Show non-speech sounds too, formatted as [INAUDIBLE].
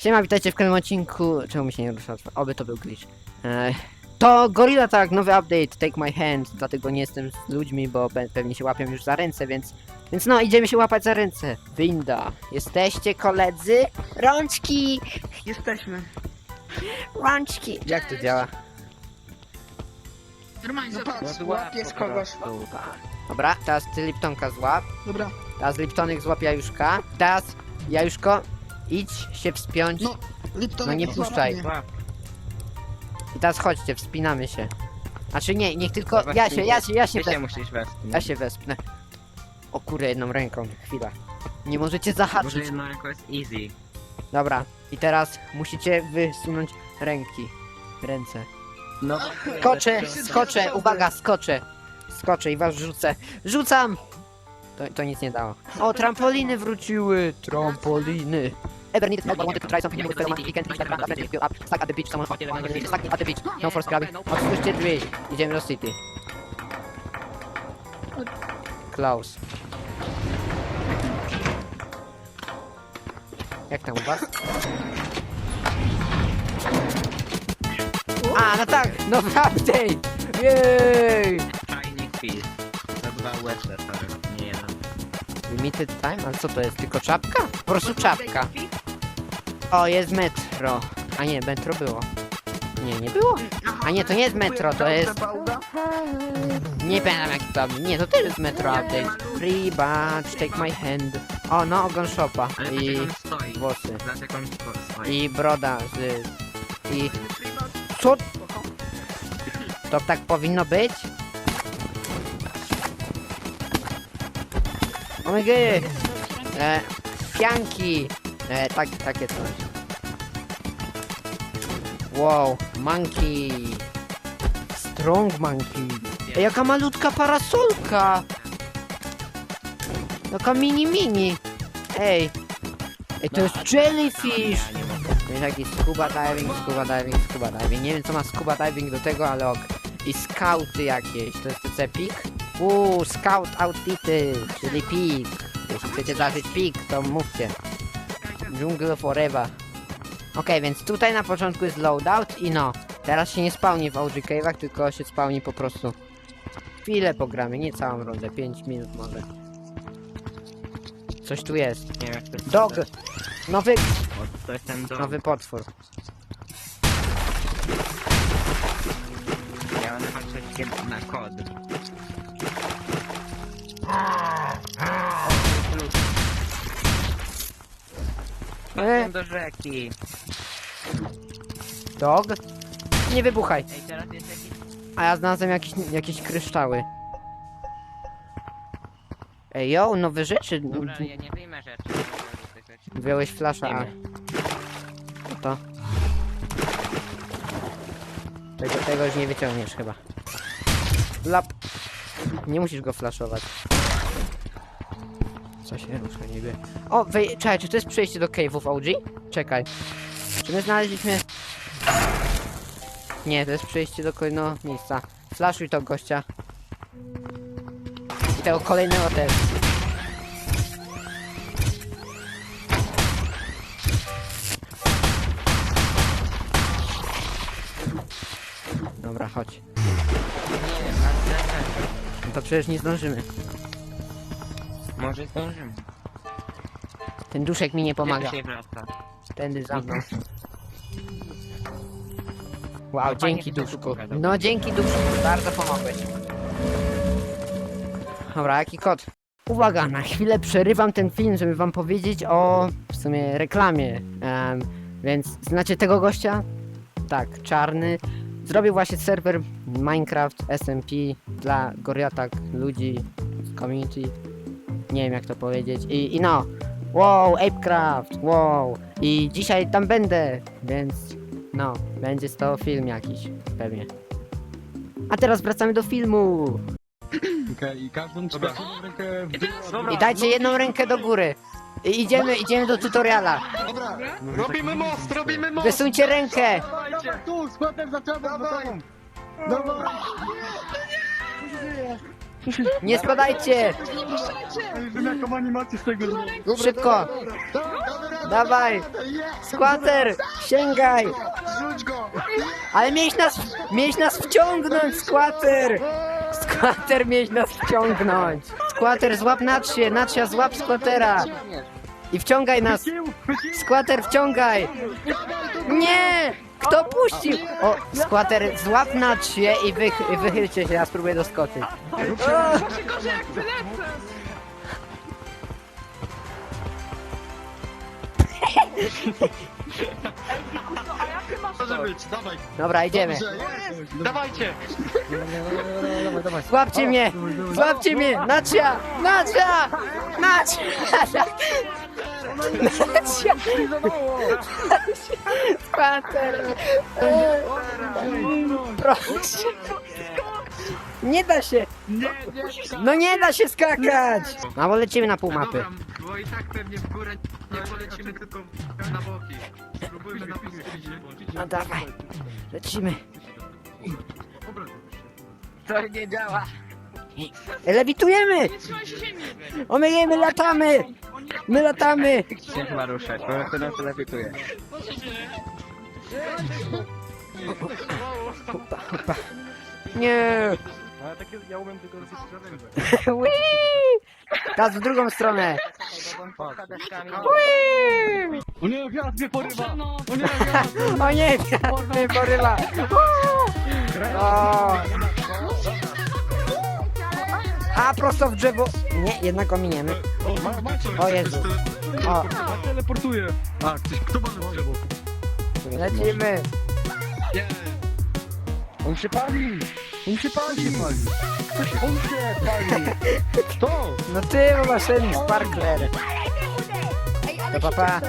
Siema, witajcie w kolejnym odcinku. Czemu mi się nie rusza? Oby to był glitch. Eee, to Gorilla tak, nowy update, take my hand, dlatego nie jestem z ludźmi, bo pe pewnie się łapią już za ręce, więc... Więc no, idziemy się łapać za ręce. Winda. Jesteście koledzy? Rączki! Jesteśmy. Rączki! Jak to działa? Normalnie, No zobacz. patrz, łapiesz kogoś. Dobra, teraz ty Liptonka złap. Dobra, Teraz Liptonek złap Jajuszka. Teraz, Jajuszko, idź się wspiąć. no, Lipton. No nie puszczaj. I teraz chodźcie, wspinamy się. Znaczy nie, niech tylko. Dobra, Ja się, ja się, ja się Ty się wespnę. musisz wespnąć. Ja się wespnę. O kurde, jedną ręką, chwila. Nie możecie Może zahaczyć. jedną ręką jest easy. Dobra, i teraz musicie wysunąć ręki. Ręce. No. Skoczę, skoczę, uwaga, skoczę. Skoczę i was rzucę. Rzucam! To, to nic nie dało. O, trampoliny wróciły! Trampoliny! Ever needed help or wanted to try something new with Spider-Man? You can reach that ground after you up. Stuck at the beach, someone stuck at the beach. No force grabbing. Otwórzcie drzwi. Idziemy do city. Klaus. Jak tam u was? A, no tak! Nowy update! Jej! To dwa. Nie jeden. Limited time? Ale co to jest? Tylko czapka? Po prostu czapka. O, jest metro. A nie, metro było. Nie, nie było. A nie, to nie jest metro, to jest... Nie pamiętam jak to... Nie, to też jest metro update. Free badge, take my hand. O, no, ogon shopa. I włosy. I broda z... I... Co? To tak powinno być? Omega! E, fianki! E, tak, takie coś. Wow, monkey! Strong monkey! Ej, jaka malutka parasolka! Jaka mini mini! Ej! Ej, to jest jellyfish! To jest jakiś scuba diving, scuba diving, scuba diving. Nie wiem co ma scuba diving do tego, ale ok. I scouty jakieś, to jest TC pik? Uuu, scout outfity, czyli pik. Jeśli chcecie zażyć pik, to mówcie. Jungle forever. Okej, więc tutaj na początku jest loadout i no. Teraz się nie spawni w OG Cave'ach, tylko się spawni po prostu. Chwilę pogramy, nie całą rundę, 5 minut może. Coś tu jest. Nie wiem jak to jest. Dog! Nowy, O, To jest ten nowy potwór. Ja będę patrzeć na kod. E. Patrzę do rzeki. Dog? Nie wybuchaj. Ej, teraz jest jakiś... A ja znalazłem jakieś, jakieś kryształy. Ej, yo, nowe rzeczy. Dobra, ja nie wyjmę rzeczy. nie wyjmę tych rzeczy. Wziąłeś flasza, a... Co to? Tego, tego już nie wyciągniesz chyba. Lap. Nie musisz go flashować. Co się rusza niby? O, wej... Czekaj, czy to jest przejście do cave'ów OG? Czekaj. Czy my znaleźliśmy... Nie, to jest przejście do kolejnego miejsca. Flashuj to gościa. I tego kolejnego też. Dobra, chodź. No to przecież nie zdążymy. Może zdążymy. Ten duszek mi nie pomaga. Wraca? Tędy za mną. [LAUGHS] Wow, No fajnie, dzięki duszku. No dzięki duszku, bardzo pomogłeś. Dobra, jaki kod? Uwaga, na chwilę przerywam ten film, żeby wam powiedzieć o w sumie reklamie. Em, więc znacie tego gościa? Tak, czarny. Zrobił właśnie serwer Minecraft SMP dla Goriatak ludzi z community. Nie wiem jak to powiedzieć. I, i no, Wow, Apecraft, wow. I dzisiaj tam będę, więc no, będzie z to film jakiś, pewnie. A teraz wracamy do filmu. Okej, i każdą trzecią rękę w dół. I dajcie jedną rękę do góry. I idziemy, idziemy do tutoriala. Dobra, robimy most, robimy most! Wysuńcie rękę. Dawaj tu, składem za tobą, Dawaj! Nie spadajcie. Jaką animację z tego. Szybko. Dawaj! Skłater! Sięgaj! Rzuć go! Ale miałeś nas, miałeś nas wciągnąć, skłater! Skłater miałeś nas wciągnąć! Skłater, złap Natsie, Natsia, złap skłatera! I wciągaj nas! Skłater, wciągaj! Nie! Kto puścił? O, skłater, złap Natsie i wych, wychylcie się, ja spróbuję doskoczyć. O! Gorzej jak wylecę! A jak ty masz Może to? być, dawaj. Dobra, idziemy. Dobrze, jest. Dawajcie! Złapcie mnie! Złapcie mnie! Nacia! Nacia! Nacia! Nacia! Spacer! Proszę! Nie da się! No nie da się skakać! No bo lecimy na pół mapy. Dobra, bo i tak pewnie w górę nie polecimy, tylko na boki. Spróbujmy na pół No dawaj, lecimy. To nie działa. Lewitujemy! Trzymaj się ziemi! O my, my latamy! My latamy! się chyba ruszać, bo to nas lewituje. Hopa, hopa. Nie! Ale takie, ja umiem tylko Whee! [LAUGHS] Teraz w drugą stronę. O nie, wiatr mnie porywa! O nie, wiatr! [LAUGHS] O nie, wiatr mnie porywa. O. A prosto w drzewo. Nie, jednak ominiemy. O, ma, macie! O Jezu. O, Ja teleportuję! A, ktoś, kto ma na drzewo? lecimy. On się pali! On się pali! Ktoś, on się pali! Kto? No ty, bo masz ten sparkler. To papa.